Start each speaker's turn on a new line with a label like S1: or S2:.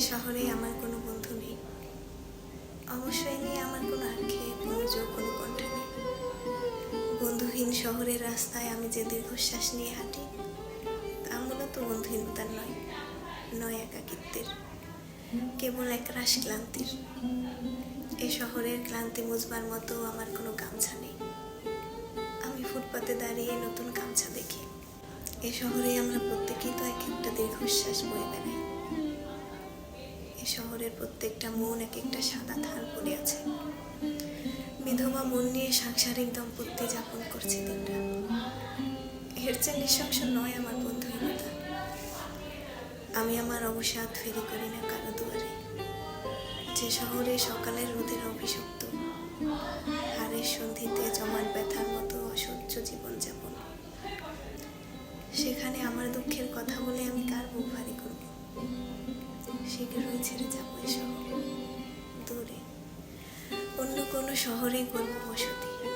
S1: শহরে আমার কোনো বন্ধু নেই। অবশ্যই নেই আমার কোনো আক্ষেপ অনুযোগ কোনো কণ্ঠ নেই। বন্ধুহীন শহরের রাস্তায় আমি যে দীর্ঘশ্বাস নিয়ে হাঁটি, তা মূলত বন্ধুহীনতার নয় নয় একাকিত্বের। কেবল এক রাশ ক্লান্তির। এ শহরের ক্লান্তি মুজবার মতো আমার কোনো গামছা নেই। আমি ফুটপাতে দাঁড়িয়ে নতুন গামছা দেখি। এ শহরে আমরা প্রত্যেকেই তো এক একটা দীর্ঘশ্বাস বয়ে শহরের প্রত্যেকটা মন এক একটা সাদা ধার পড়ে আছে। বিধবা মন নিয়ে সাংসারিক দম্পতি যাপন করছে দিনটা এর চেয়ে নৃশংস নয় আমার বন্ধুহীনতা আমি আমার অবসাদ ফেরি করি না কারও দুয়ারে। যে শহরে সকালের রোদের অভিশপ্ত হাড়ের সন্ধিতে জমাট ব্যথার মতো অসহ্য জীবনযাপন। সেখানে আমার দুঃখের কথা বলে শীঘ্রই ছেড়ে যাব এই শহর দূরে। অন্য কোনো শহরে করব বসতি।